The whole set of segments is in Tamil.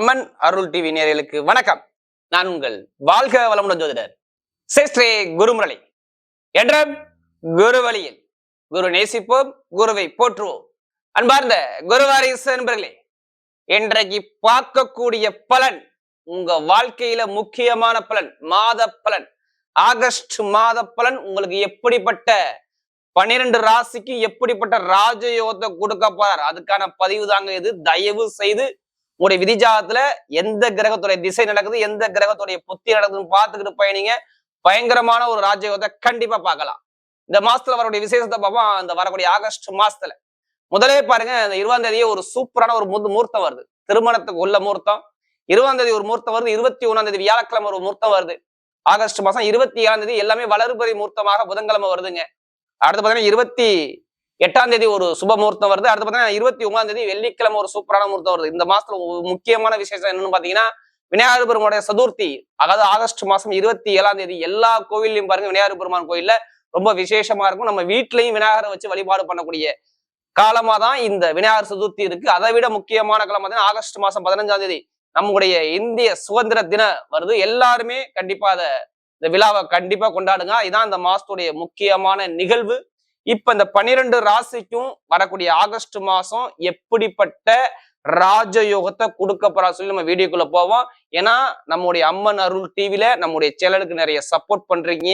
அம்மன் அருள் டிவி நேயர்களுக்கு வணக்கம். நான் உங்கள் வாழ்க வளமுடன் ஜோதிடர் சேஸ்திரே குருமுரளி. என்ற குரு வழியில் குரு நேசிப்போம் குருவை போற்றுவோம். அன்பார்ந்த குருவாரிசு நண்பர்களே இன்றைக்கு பார்க்கக்கூடிய பலன் உங்க வாழ்க்கையில முக்கியமான பலன் மாத பலன் ஆகஸ்ட் மாத பலன் உங்களுக்கு எப்படிப்பட்ட பன்னிரண்டு ராசிக்கு எப்படிப்பட்ட ராஜயோகத்தை கொடுக்க போறார்? அதுக்கான பதிவு தாங்க இது. தயவு செய்து உங்களுடைய விதிஜாதத்துல எந்த கிரகத்துடைய திசை நடக்குது எந்த கிரகத்துடைய புத்தி நடக்குதுன்னு பார்த்துக்கிட்டு பயணிங்க பயங்கரமான ஒரு ராஜயோகத்தை கண்டிப்பா பார்க்கலாம். இந்த மாசத்துல வரக்கூடிய விசேஷத்தை பார்ப்போம். அந்த வரக்கூடிய ஆகஸ்ட் மாசத்துல. முதலே பாருங்க இந்த இருபதாம் தேதியே ஒரு சூப்பரான ஒரு முது மூர்த்தம் வருது. திருமணத்துக்கு உள்ள மூர்த்தம் இருபதாம் தேதி ஒரு மூர்த்தம் வருது. இருபத்தி ஒண்ணாம் தேதி வியாழக்கிழமை ஒரு மூர்த்தம் வருது. ஆகஸ்ட் மாசம் இருபத்தி ஏழாம் தேதி எல்லாமே வளர்பறி மூர்த்தமாக புதன்கிழமை வருதுங்க. அடுத்து பாத்தீங்கன்னா இருபத்தி எட்டாம் தேதி ஒரு சுப முகூர்த்தம் வருது. அடுத்து பார்த்தீங்கன்னா இருபத்தி ஒன்பதாம் தேதி வெள்ளிக்கிழமை ஒரு சூப்பரான முகூர்த்தம் வருது. இந்த மாசத்துல முக்கியமான விசேஷம் என்னன்னு பாத்தீங்கன்னா விநாயகர் பெருமானுடைய சதுர்த்தி. அதாவது ஆகஸ்ட் மாசம் இருபத்தி ஏழாம் தேதி எல்லா கோவில்லையும் பாருங்க விநாயகர் பெருமான் கோயில்ல ரொம்ப விசேஷமா இருக்கும். நம்ம வீட்லயும் விநாயகரை வச்சு வழிபாடு பண்ணக்கூடிய காலமா தான் இந்த விநாயகர் சதுர்த்தி இருக்கு. அதை விட முக்கியமான காலம் பார்த்தீங்கன்னா ஆகஸ்ட் மாசம் பதினஞ்சாம் தேதி நம்முடைய இந்திய சுதந்திர தின வருது. எல்லாருமே கண்டிப்பா அதை இந்த விழாவை கண்டிப்பா கொண்டாடுங்க. இதான் இந்த மாசத்துடைய முக்கியமான நிகழ்வு. இப்ப இந்த பனிரெண்டு ராசிக்கும் வரக்கூடிய ஆகஸ்ட் மாசம் எப்படிப்பட்ட ராஜயோகத்தை கொடுக்க போறா சொல்லி நம்ம வீடியோக்குள்ள போவோம். ஏன்னா நம்முடைய அம்மன் அருள் டிவில நம்முடைய சேனலுக்கு நிறைய சப்போர்ட் பண்றீங்க.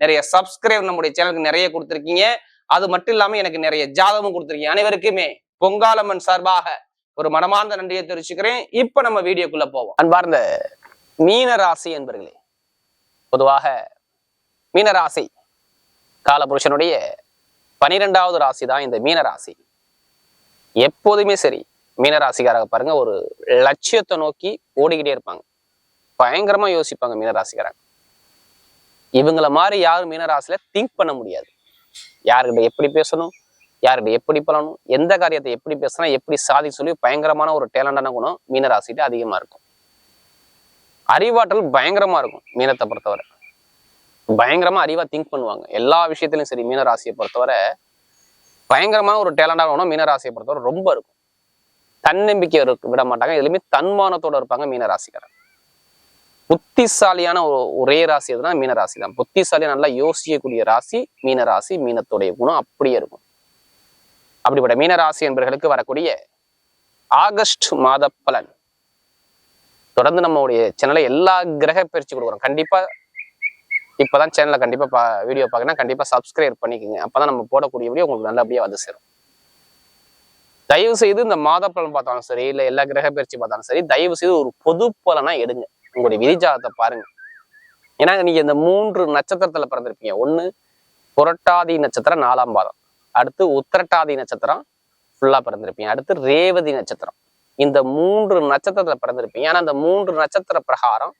நிறைய சப்ஸ்கிரைப் நம்முடைய சேனலுக்கு நிறைய கொடுத்துருக்கீங்க. அது மட்டும் இல்லாம எனக்கு நிறைய ஜாதகமும் கொடுத்துருக்கீங்க. அனைவருக்குமே பொங்காலம்மன் சார்பாக ஒரு மனமார்ந்த நன்றியை தெரிவிச்சுக்கிறேன். இப்ப நம்ம வீடியோக்குள்ள போவோம். அன்பார்ந்த மீன ராசி என்பர்களே பொதுவாக மீனராசி காலபுருஷனுடைய பனிரெண்டாவது ராசி தான் இந்த மீனராசி. எப்போதுமே சரி மீனராசிக்காரங்க பாருங்க ஒரு லட்சியத்தை நோக்கி ஓடிக்கிட்டே இருப்பாங்க. பயங்கரமா யோசிப்பாங்க மீன ராசிக்காரங்க இவங்கள மாதிரி யாரும் மீனராசியில திங்க் பண்ண முடியாது. யாருக்கிட்ட எப்படி பேசணும் யார்கிட்ட எப்படி பண்ணணும் எந்த காரியத்தை எப்படி பேசினா எப்படி சாதி சொல்லி பயங்கரமான ஒரு டேலண்டான குணம் மீனராசிட்ட அதிகமா இருக்கும். அறிவாற்றல் பயங்கரமா இருக்கும் மீனத்தை பொறுத்தவரை. பயங்கரமா அறிவா திங்க் பண்ணுவாங்க. எல்லா விஷயத்திலும் சரி மீனராசியை பொறுத்தவரை பயங்கரமான ஒரு டேலண்டான குணம் மீனராசியை பொறுத்தவரை ரொம்ப இருக்கும். தன்னம்பிக்கை இருக்க விட மாட்டாங்க. எதுலையுமே தன்மானத்தோட இருப்பாங்க மீனராசிக்காரன் புத்திசாலியான ஒரு ஒரே ராசி எதுனா மீனராசி தான். புத்திசாலியா நல்லா யோசிக்கக்கூடிய ராசி மீனராசி மீனத்துடைய குணம் அப்படியே இருக்கும். அப்படிப்பட்ட மீனராசி என்பவர்களுக்கு வரக்கூடிய ஆகஸ்ட் மாத பலன். தொடர்ந்து நம்மளுடைய சேனலை எல்லா கிரக பயிற்சி கொடுக்குறோம். கண்டிப்பா இப்பதான் சேனலை கண்டிப்பா பா வீடியோ பார்க்கணும் கண்டிப்பா சப்ஸ்கிரைப் பண்ணிக்கோங்க. அப்பதான் நம்ம போடக்கூடிய வீடியோ உங்களுக்கு நல்லபடியா வந்து சேரும். தயவு செய்து இந்த மாத பலன் பார்த்தாலும் சரி இல்ல எல்லா கிரக பயிற்சி பார்த்தாலும் சரி தயவு செய்து ஒரு பொது பலனா எடுங்க. உங்களுடைய விதிஜாதத்தை பாருங்க. ஏன்னா நீங்க இந்த மூன்று நட்சத்திரத்துல பிறந்திருப்பீங்க. ஒண்ணு புரட்டாதி நட்சத்திரம் நாலாம் பாதம். அடுத்து உத்திரட்டாதி நட்சத்திரம் ஃபுல்லா பிறந்திருப்பீங்க. அடுத்து ரேவதி நட்சத்திரம். இந்த மூன்று நட்சத்திரத்துல பிறந்திருப்பீங்க. ஆனா அந்த மூன்று நட்சத்திர பிரகாரம்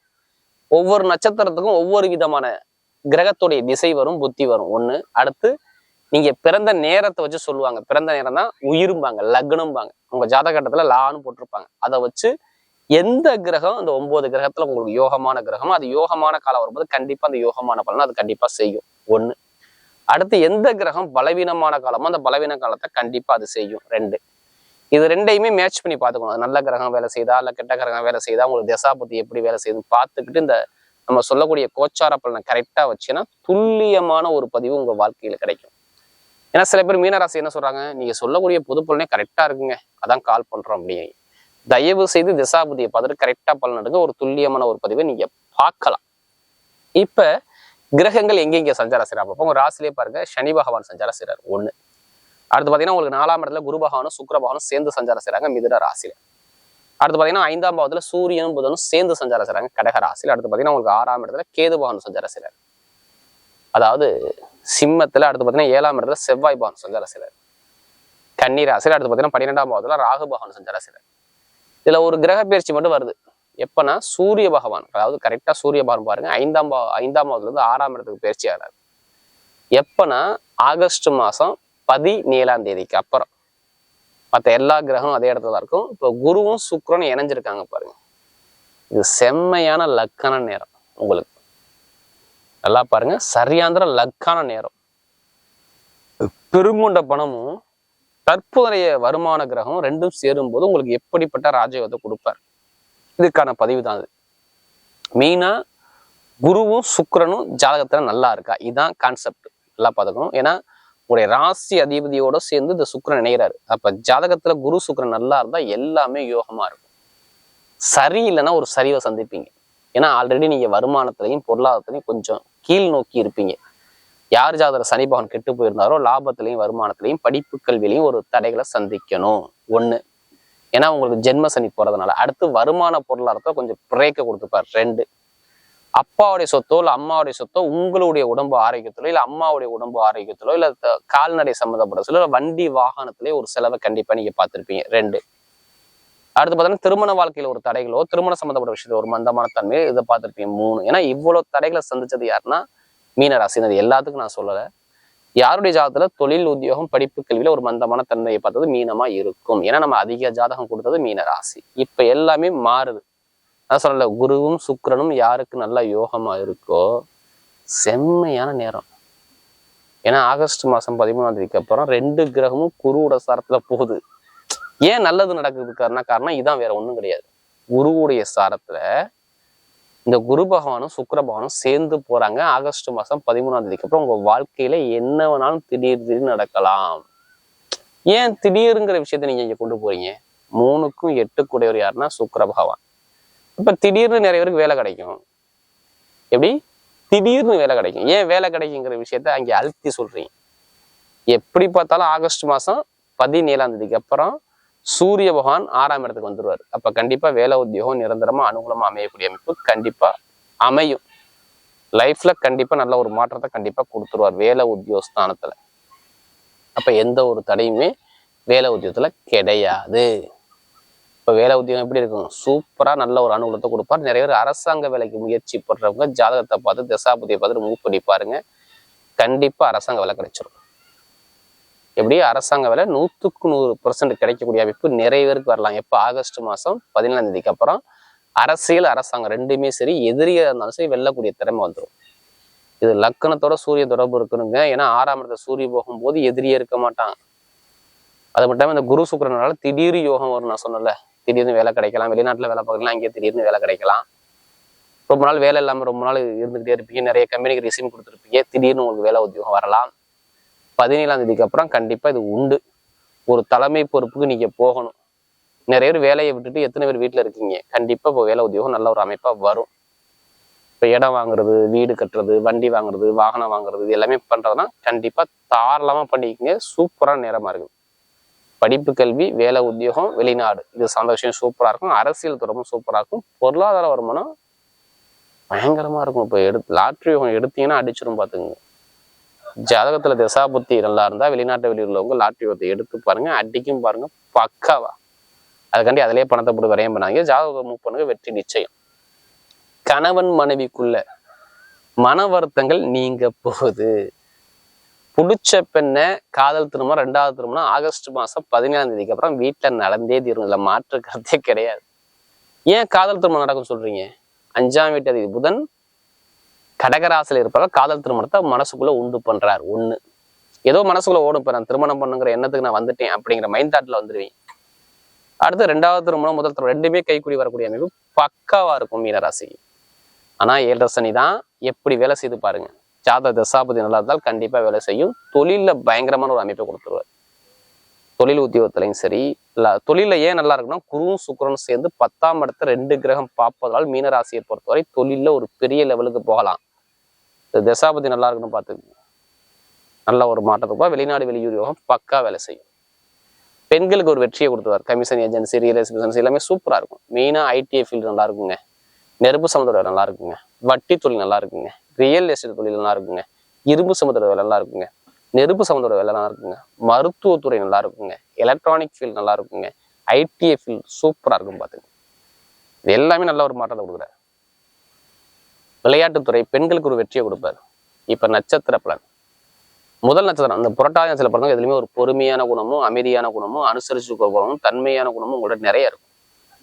ஒவ்வொரு நட்சத்திரத்துக்கும் ஒவ்வொரு விதமான கிரகத்துடைய திசை வரும் புத்தி வரும். ஒண்ணு அடுத்து நீங்க பிறந்த நேரத்தை வச்சு சொல்லுவாங்க. பிறந்த நேரம் தான் உயிரும்பாங்க லக்னம்பாங்க. உங்க ஜாதகட்டத்துல லான்னு போட்டிருப்பாங்க. அதை வச்சு எந்த கிரகம் அந்த ஒன்பது கிரகத்துல உங்களுக்கு யோகமான கிரகமோ அது யோகமான காலம் வரும்போது கண்டிப்பா அந்த யோகமான பலனை அது கண்டிப்பா செய்யும். ஒண்ணு. அடுத்து எந்த கிரகம் பலவீனமான காலமோ அந்த பலவீன காலத்தை கண்டிப்பா அது செய்யும். ரெண்டு. இது ரெண்டையுமே மேட்ச் பண்ணி பார்த்துக்கணும். நல்ல கிரகம் வேலை செய்தா இல்ல கெட்ட கிரகம் வேலை செய்தா உங்களுக்கு தசாபதி எப்படி வேலை செய்யுதுன்னு பார்த்துக்கிட்டு இந்த நம்ம சொல்லக்கூடிய கோச்சார பலனை கரெக்டா வச்சுன்னா துல்லியமான ஒரு பதிவு உங்க வாழ்க்கையில கிடைக்கும். ஏன்னா சில பேர் மீனராசி என்ன சொல்றாங்க? நீங்க சொல்லக்கூடிய பொது பலனே கரெக்டா இருக்குங்க. அதான் கால் பண்றோம் அப்படியே தயவு செய்து திசாபதியை பார்த்துட்டு கரெக்டா பலன் எடுங்க. ஒரு துல்லியமான ஒரு பதிவை நீங்க பார்க்கலாம். இப்ப கிரகங்கள் எங்கெங்கே சஞ்சாரம் செய்யறாங்க அப்போ உங்கள் ராசிலே பாருங்க. சனி பகவான் சஞ்சார செய்கிறார் ஒண்ணு. அடுத்து பாத்தீங்கன்னா உங்களுக்கு நாலாம் இடத்துல குரு பகவானும் சுக்கர பகவானும் சேர்ந்து சஞ்சாரம் செய்றாங்க மிதுன ராசியில். அடுத்து பாத்தீங்கன்னா ஐந்தாம் பாவத்தில் சூரியனும் புதனும் சேர்ந்து சஞ்சாரம் செய்கிறாங்க கடகராசியில் அடுத்து பார்த்தீங்கன்னா உங்களுக்கு ஆறாம் இடத்துல கேது பவன் சஞ்சாரம் செய்கிறார் அதாவது சிம்மத்துல அடுத்து பார்த்தீங்கன்னா ஏழாம் இடத்துல செவ்வாய் பவன் சஞ்சாரம் செய்கிறார் கன்னி ராசியில அடுத்து பார்த்தீங்கன்னா பன்னிரெண்டாம் பாவத்தில் ராகு பகவான் சஞ்சாரம் செய்கிறார் இதுல ஒரு கிரக பயிற்சி மட்டும் வருது. எப்போனா சூரிய பகவான் அதாவது கரெக்டா சூரிய பகவான் பாருங்க ஐந்தாம் பா ஐந்தாம் பாவத்துலேருந்து ஆறாம் இடத்துக்கு பயிற்சி ஆகிறார் எப்போனா ஆகஸ்ட் மாதம் பதினேழாம் தேதிக்கு அப்புறம். மற்ற எல்லா கிரகமும் அதே இடத்துல தான் இருக்கும். இப்போ குருவும் சுக்கிரனும் இணைஞ்சிருக்காங்க பாருங்க. இது செம்மையான லக்கான நேரம் உங்களுக்கு. நல்லா பாருங்க. சரியாந்திர லக்கான நேரம். பெருங்கொண்ட பணமும் தற்போதைய வருமான கிரகம் ரெண்டும் சேரும்போது உங்களுக்கு எப்படிப்பட்ட ராஜயோகத்தை கொடுப்பார்? இதுக்கான பதிவு தான் அது. மெயினா குருவும் சுக்கரனும் ஜாதகத்துல நல்லா இருக்கா? இதுதான் கான்செப்ட் நல்லா பார்த்துக்கணும். ஏன்னா உங்களுடைய ராசி அதிபதியோட சேர்ந்து இந்த சுக்கரன் இணைகிறாரு அப்ப ஜாதகத்துல குரு சுக்கரன் நல்லா இருந்தா எல்லாமே யோகமா இருக்கும். சரி இல்லைன்னா ஒரு சரிவை சந்திப்பீங்க. ஏன்னா ஆல்ரெடி நீங்க வருமானத்திலையும் பொருளாதாரத்திலையும் கொஞ்சம் கீழ் நோக்கி இருப்பீங்க. யார் ஜாதக சனி பகவான் கெட்டு போயிருந்தாரோ லாபத்திலையும் வருமானத்திலையும் படிப்பு கல்வியிலையும் ஒரு தடைகளை சந்திக்கணும். ஒண்ணு. ஏன்னா உங்களுக்கு ஜென்ம சனி போறதுனால. அடுத்து வருமான பொருளாதாரத்தை கொஞ்சம் பிரேக்க கொடுத்துப்பார். ரெண்டு அப்பாவுடைய சொத்தோ இல்ல அம்மாவுடைய சொத்தோ உங்களுடைய உடம்பு ஆரோக்கியத்திலோ இல்லை அம்மாவுடைய உடம்பு ஆரோக்கியத்திலோ இல்ல கால்நடை சம்மந்தப்பட்ட சில வண்டி வாகனத்திலே ஒரு செலவை கண்டிப்பா நீங்க பார்த்துருப்பீங்க. ரெண்டு. அடுத்து பார்த்தீங்கன்னா திருமண வாழ்க்கையில ஒரு தடைகளோ திருமண சம்மந்தப்பட்ட விஷயத்துல ஒரு மந்தமான தன்மையோ இதை பார்த்திருப்பீங்க. மூணு. ஏன்னா இவ்வளவு தடைகளை சந்திச்சது யாருன்னா மீனராசினது எல்லாத்துக்கும் நான் சொல்லலை. யாருடைய ஜாதகத்தில் தொழில் உத்தியோகம் படிப்பு கல்வியில ஒரு மந்தமான தன்மையை பார்த்தது மீனமா இருக்கும். ஏன்னா நம்ம அதிக ஜாதகம் கொடுத்தது மீனராசி இப்போ இப்ப எல்லாமே மாறுது. நான் சொல்லல குருவும் சுக்கிரனும் யாருக்கு நல்லா யோகமா இருக்கோ செம்மையான நேரம். ஏன்னா ஆகஸ்ட் மாசம் பதிமூணாம் தேதிக்கு அப்புறம் ரெண்டு கிரகமும் குருவோட சாரத்துல போகுது. ஏன் நல்லது நடக்குதுக்காருனா காரணம் இதான் வேற ஒண்ணும் கிடையாது. குருவுடைய சாரத்துல இந்த குரு பகவானும் சுக்கர பகவானும் சேர்ந்து போறாங்க. ஆகஸ்ட் மாசம் பதிமூணாம் தேதிக்கு அப்புறம் உங்க வாழ்க்கையில என்ன வேணாலும் திடீர் திடீர்னு நடக்கலாம். ஏன் திடீருங்கிற விஷயத்த நீங்க இங்க கொண்டு போறீங்க? மூணுக்கும் எட்டுக்குடையவர் யாருன்னா சுக்கர பகவான். இப்போ திடீர்னு நிறைய பேருக்கு வேலை கிடைக்கும். எப்படி? திடீர்னு வேலை கிடைக்கும். ஏன் வேலை கிடைக்குங்கிற விஷயத்த அங்கே அழுத்தி சொல்றீங்க. எப்படி பார்த்தாலும் ஆகஸ்ட் மாதம் பதினேழாம் தேதிக்கு அப்புறம் சூரிய பகவான் ஆறாம் இடத்துக்கு வந்துடுவார் அப்போ கண்டிப்பாக வேலை உத்தியோகம் நிரந்தரமாக அனுகூலமாக அமையக்கூடிய அமைப்பு கண்டிப்பா அமையும். லைஃப்ல கண்டிப்பா நல்ல ஒரு மாற்றத்தை கண்டிப்பாக கொடுத்துருவார் வேலை உத்தியோகஸ்தானத்தில். அப்போ எந்த ஒரு தடையுமே வேலை உத்தியோகத்துல கிடையாது. இப்ப வேலை உத்தியோகம் எப்படி இருக்கும்? சூப்பரா நல்ல ஒரு அனுகூலத்தை கொடுப்பார். நிறைய பேர் அரசாங்க வேலைக்கு முயற்சி படுறவங்க ஜாதகத்தை பார்த்து தசாபதியை பார்த்து மூவ் பண்ணி பாருங்க. கண்டிப்பா அரசாங்க வேலை கிடைச்சிரும். எப்படியும் அரசாங்க வேலை நூற்றுக்கு நூறு பர்சன்ட் கிடைக்கக்கூடிய அமைப்பு நிறைய பேருக்கு வரலாம். எப்போ? ஆகஸ்ட் மாதம் பதினேழாம் தேதிக்கு அப்புறம் அரசியல் அரசாங்கம் ரெண்டுமே சரி எதிரியாக இருந்தாலும் சரி வெல்லக்கூடிய திறமை வந்துடும் இது லக்கணத்தோட சூரிய தொடர்பு இருக்கணுங்க. ஏன்னா ஆறாம் இடத்துல சூரிய போகும்போது எதிரியே இருக்க மாட்டான். அது மட்டும் இல்லாம இந்த குரு சுக்கரனால திடீர் யோகம் வரும் நான் சொன்னல திடீர்னு வேலை கிடைக்கலாம். வெளிநாட்டுல வேலை பார்க்கலாம். இங்கே திடீர்னு வேலை கிடைக்கலாம். ரொம்ப நாள் வேலை இல்லாம ரொம்ப நாள் இருந்துகிட்டே இருப்பீங்க. நிறைய கம்பெனிக்கு ரிசீவ் கொடுத்துருப்பீங்க. திடீர்னு உங்களுக்கு வேலை உத்தியோகம் வரலாம். பதினேழாம் தேதிக்கு அப்புறம் கண்டிப்பா இது உண்டு. ஒரு தலைமை பொறுப்புக்கு நீங்க போகணும். நிறைய பேர் வேலையை விட்டுட்டு எத்தனை பேர் வீட்டுல இருக்கீங்க? கண்டிப்பா இப்போ வேலை உத்தியோகம் நல்ல ஒரு அமைப்பா வரும். இப்போ இடம் வாங்குறது வீடு கட்டுறது வண்டி வாங்குறது வாகனம் வாங்குறது இது எல்லாமே பண்ணுறதுனா கண்டிப்பா தாராளமா பண்ணிக்கங்க. சூப்பரான நேரமா இருக்கும். படிப்பு கல்வி வேலை உத்தியோகம் வெளிநாடு. இது சார்ந்த விஷயம் சூப்பரா இருக்கும். அரசியல் தொடர்பும் சூப்பராக இருக்கும். பொருளாதார வருமானம் பயங்கரமா இருக்கும். இப்போ எடுத்து லாட்ரி எடுத்தீங்கன்னா அடிச்சிடும் பார்த்துங்க ஜாதகத்துல திசாபுத்தி நல்லா இருந்தால் வெளிநாட்டு வெளியில் உள்ளவங்க லாட்ரி யோகத்தை எடுத்து பாருங்க. அடிக்கும் பாருங்க. பக்காவா. அதுக்காண்டி அதிலே பணத்தை போட்டு விரையம் பண்ணாங்க ஜாதகம் மூவ் பண்ணுங்க. வெற்றி நிச்சயம். கணவன் மனைவிக்குள்ள மன வருத்தங்கள் நீங்க போகுது. பிடிச்ச பெண்ணை காதல் திருமணம் ரெண்டாவது திருமணம் ஆகஸ்ட் மாதம் பதினேழாம் தேதிக்கு அப்புறம் வீட்டில் நடந்தே தீரும். இல்லை மாற்று கருத்தே கிடையாது. ஏன் காதல் திருமணம் நடக்கும் சொல்றீங்க? அஞ்சாம் வீட்டு அதிபதி புதன் கடகராசியில் இருப்பவர் காதல் திருமணத்தை மனசுக்குள்ள உண்டு பண்றார். ஒண்ணு. ஏதோ மனசுக்குள்ள ஓடும் இப்போ நான் திருமணம் பண்ணுங்கிற எண்ணத்துக்கு நான் வந்துட்டேன் அப்படிங்கிற மைண்ட் தாட்டில் வந்துடுவேன் அடுத்து ரெண்டாவது திருமணம் முதல் திருமணம் ரெண்டுமே கைக்குடி வரக்கூடிய அமைப்பு பக்காவா இருக்கும் மீனராசி ஆனா ஏழரை சனி தான் எப்படி வேலை செய்து பாருங்க. ஜாத தசாபதி நல்லா இருந்தால் கண்டிப்பாக வேலை செய்யும். தொழிலில் பயங்கரமான ஒரு அமைப்பை கொடுத்துருவார். தொழில் உத்தியோகத்திலையும் சரி இல்லை தொழில ஏன் நல்லா இருக்குன்னா குருவும் சுக்கிரனும் சேர்ந்து பத்தாம் இடத்த ரெண்டு கிரகம் பார்ப்பதால் மீனராசியை பொறுத்தவரை தொழிலில் ஒரு பெரிய லெவலுக்கு போகலாம். இந்த தசாபதி நல்லா இருக்குன்னு பார்த்துக்கோங்க நல்ல ஒரு மாற்றத்துக்கு போக வெளிநாடு வெளியூர் யோகம் பக்கா வேலை செய்யும். பெண்களுக்கு ஒரு வெற்றியை கொடுத்துருவார். கமிஷன் ஏஜென்சி ரியல் எஸ்டேட் எல்லாமே சூப்பராக இருக்கும். மெயினாக ஐடிஐ ஃபீல்டு நல்லா இருக்குங்க. நெருப்பு சம்மந்தோட நல்லா இருக்குங்க. வட்டி தொழில் நல்லா இருக்குங்க. ரியல் எஸ்டேட் தொழில் நல்லா இருக்குங்க. இரும்பு சம்மந்தோட வேலை நல்லா இருக்குங்க. நெருப்பு சம்மந்தோட வேலை நல்லா இருக்குங்க. மருத்துவத்துறை நல்லா இருக்குங்க. எலக்ட்ரானிக் ஃபீல்டு நல்லா இருக்குங்க. ஐடிஐ ஃபீல்டு சூப்பரா இருக்கும் பார்த்துங்க இது எல்லாமே நல்ல ஒரு மாற்றத்தை கொடுக்குறாரு. விளையாட்டுத்துறை பெண்களுக்கு ஒரு வெற்றியை கொடுப்பாரு. இப்ப நட்சத்திர பலன். முதல் நட்சத்திரம் அந்த புரட்டாதி நட்சத்திர பிறந்தவங்க எதுலையுமே ஒரு பொறுமையான குணமும் அமைதியான குணமும் அனுசரிச்சு குணமும் தன்மையான குணமும் உங்கள்ட்ட நிறைய இருக்கும்.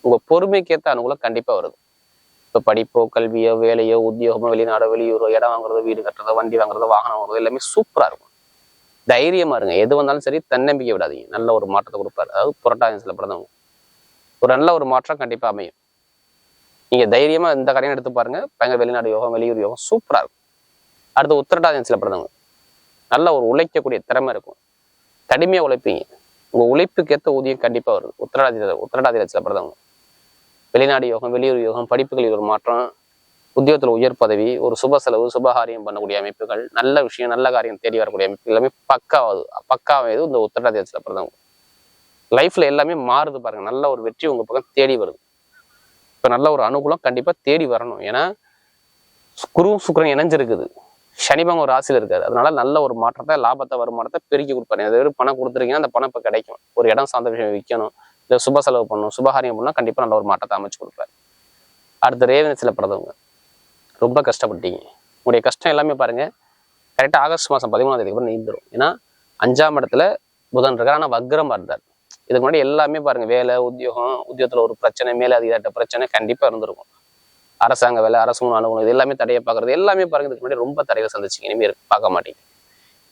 உங்க பொறுமைக்கேற்ற அனுகூலம் கண்டிப்பா வருது. இப்போ படிப்போ கல்வியோ வேலையோ உத்தியோகமோ வெளிநாடோ வெளியூரோ இடம் வாங்குறதோ வீடு கட்டுறதோ வண்டி வாங்குறதோ வாகனம் வாங்குறதோ எல்லாமே சூப்பரா இருக்கும். தைரியமா இருங்க. எது வந்தாலும் சரி தன்னம்பிக்கை விடாதீங்க. நல்ல ஒரு மாற்றத்தை கொடுப்பாரு. அதாவது புரட்டாதி சில பிறந்தவங்க. ஒரு நல்ல ஒரு மாற்றம் கண்டிப்பா அமையும். நீங்க தைரியமா இந்த கடையும் எடுத்து பாருங்க. பயங்கர வெளிநாடு யோகம் வெளியூர் யோகம் சூப்பரா இருக்கும். அடுத்து உத்திரட்டாதியத்தில் பிறந்தவங்க. நல்ல ஒரு உழைக்கக்கூடிய திறமை இருக்கும். கடுமையா உழைப்பீங்க. உங்க உழைப்புக்கு ஏற்ற ஊதியம் கண்டிப்பா வருது உத்திரடாதி உத்திரடாதிரத்தில் பிறந்தவங்க. வெளிநாடு யோகம் வெளியூர் யோகம் படிப்புகளில் ஒரு மாற்றம் உத்தியோகத்தில் உயர் பதவி ஒரு சுப செலவு சுபகாரியம் பண்ணக்கூடிய அமைப்புகள் நல்ல விஷயம் நல்ல காரியம் தேடி வரக்கூடிய அமைப்பு எல்லாமே பக்காவது. பக்காவது இந்த உத்திரடாதிரத்தில் பிறந்தவங்க லைஃப்பில் எல்லாமே மாறுது பாருங்க. நல்ல ஒரு வெற்றி உங்கள் பக்கம் தேடி வருது. இப்போ நல்ல ஒரு அனுகூலம் கண்டிப்பாக தேடி வரணும். ஏன்னா குரு சுக்கிரன் இணைஞ்சிருக்குது. சனிபங்க ஒரு ராசியில் இருக்காரு. அதனால நல்ல ஒரு மாற்றத்தை லாபத்தை வருமானத்தை பெருக்கி கொடுப்பாரு. எதாவது பணம் கொடுத்துருக்கீங்கன்னா அந்த பணம் இப்போ கிடைக்கும். ஒரு இடம் சார்ந்த விஷயம் விற்கணும் இல்லை சுப செலவு பண்ணணும் சுபகாரியம் பண்ணால் கண்டிப்பாக நல்ல ஒரு மாற்றத்தை அமைச்சு கொடுப்பார். அடுத்து ரேவனத்தில் பிறந்தவங்க. ரொம்ப கஷ்டப்பட்டீங்க. உங்களுடைய கஷ்டம் எல்லாமே பாருங்க. கரெக்டாக ஆகஸ்ட் மாதம் பதிமூணாம் தேதிக்கு அப்புறம் நீந்துடும் ஏன்னா அஞ்சாம் இடத்துல புதன் இருக்கார். ஆனால் வக்ரம் இருந்தார். இதுக்கு முன்னாடி எல்லாமே பாருங்க. வேலை உத்தியோகம் உத்தியோகத்தில் ஒரு பிரச்சனை மேலே அதிகாரிட்ட பிரச்சனை கண்டிப்பா இருந்திருக்கும். அரசாங்க வேலை அரசு அலுவலகம் இது எல்லாமே தடையை பார்க்கறது எல்லாமே பாருங்க. இதுக்கு முன்னாடி ரொம்ப தடையை சந்திச்சிங்க. இனிமேல் பார்க்க மாட்டீங்க.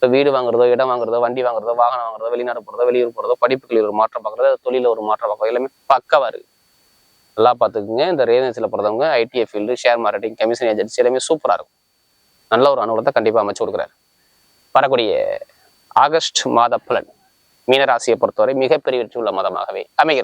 இப்போ வீடு வாங்குறதோ இடம் வாங்குறதோ வண்டி வாங்குறதோ வாகனம் வாங்குறதோ வெளிநாடு போகிறதோ வெளியூர் போறதோ படிப்புகளில் ஒரு மாற்றம் பார்க்குறதோ தொழிலில் ஒரு மாற்றம் பார்க்குறது எல்லாமே பக்கவா இருக்குது நல்லா பார்த்துக்குங்க. இந்த ரேவன்ஸில் பிறந்தவங்க ITI field share marketing commission agency எல்லாமே சூப்பராக இருக்கும். நல்ல ஒரு அனுகூலத்தை கண்டிப்பாக அமைச்சு கொடுக்குறாரு. வரக்கூடிய ஆகஸ்ட் மாத பலன் மீனராசியை பொறுத்தவரை மிகப்பெரிய வெற்றி உள்ள மதமாகவே அமைகிறது.